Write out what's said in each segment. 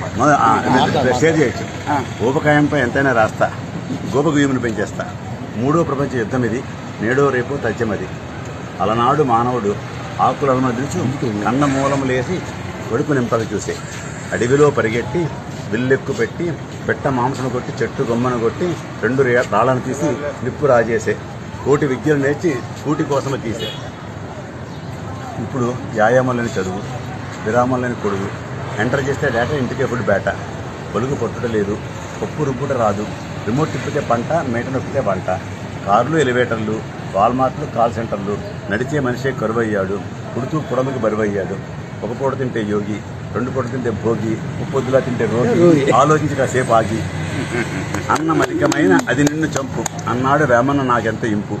మళ్ళీ- మొదలు పెట్టండి షేర్ చేయొచ్చు. ఊపకాయంపై ఎంతైనా రాస్తా. గోపగుయ్యమును పెంచేస్తా. మూడో ప్రపంచ యుద్ధం ఇది నేడో రేపో తథ్యమది. అలనాడు మానవుడు ఆకులను మదిలిచు కన్న మూలములేసి కొడుకు నింపక చూసే. అడవిలో పరిగెట్టి విల్లెక్కు పెట్టి పెట్ట మాంసను కొట్టి చెట్టు గొమ్మను కొట్టి రెండు రే- రాళ్ళను తీసి నిప్పు రాజేసే. కోటి విద్యలు నేర్చి కూటి కోసమే తీసే. ఇప్పుడు వ్యాయామం లేని చదువు. విరామం లేని కొడుకు. ఎంటర్ చేస్తే డేటా ఇంటికి ఎప్పుడు బేట. పొలుగు పొట్టుట లేదు. పప్పు రుబ్బుట రాదు. రిమోట్ తిప్పితే పంట మేట నొక్కితే వంట. కార్లు ఎలివేటర్లు వాల్మార్ట్లు కాల్ సెంటర్లు. నడిచే మనిషే కరువయ్యాడు. పుడుతూ పుడమికి బరువయ్యాడు. ఒక పూట తింటే యోగి రెండు పూట తింటే భోగి ముప్పొద్దులా తింటే రోగి. ఆలోచించి కాసేపు ఆగి. అన్నం అధికమైన అది నిన్ను చంపు. అన్నాడు వేమన్న నాకెంత ఇంపు.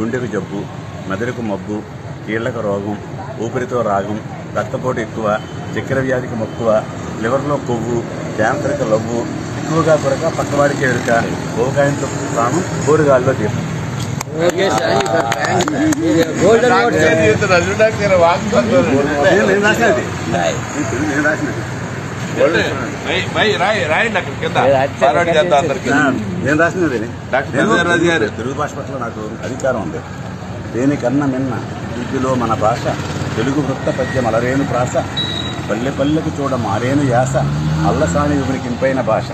గుండెకు జబ్బు మెదడుకు మబ్బు కీళ్ళకు రోగం ఊపిరితో రాగం రక్తపోటు ఎక్కువ చక్కెర వ్యాధికి మక్కువ లివర్లో కొవ్వు క్యాన్సర్కి లవ్వు ఎక్కువగా కొరక పక్కవాడికి ఎడుక ఓకాయంతో ప్రాణం కోరుగాల్లో దీపం గోల్డెన్ నేను రాసినది. తెలుగు భాష పట్ల నాకు అధికారం ఉంది. దేనికన్నా మిన్న విద్యలో మన భాష తెలుగు వృత్త పద్యం అలరేను ప్రాస పల్లె పల్లెకు చూడ మారేను యాస అల్లసాని వివరికింపైన భాష.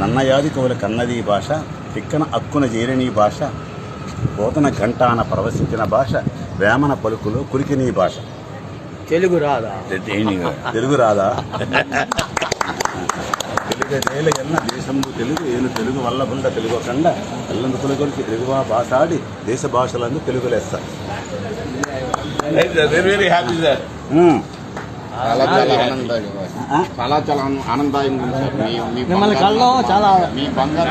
నన్నయాది కవుల కన్నది భాష తిక్కన అక్కున చేరని భాష పోతన ఘంటాన ప్రవశించిన భాష వేమన పలుకులో కురికిని భాష. తెలుగు రాదా? తెలుగు రాదా? తెలుగు నేల ఎన్న దేశంబు తెలుగు ఏను తెలుగు వల్ల బుండ తెలుగు కండ ఎల్లందు తెలుగువా భాషాడి దేశ భాషలందు తెలుగు లెస్స Very very happy sir um. చాలా చాలా ఆనందంగా ఆ? చాలా చాలా ఆనందదాయంగా ఉంది సార్ మీ- మీ మిమ్మల్ని బంగారు- కళ్ళలో చాలా మీ బంగారు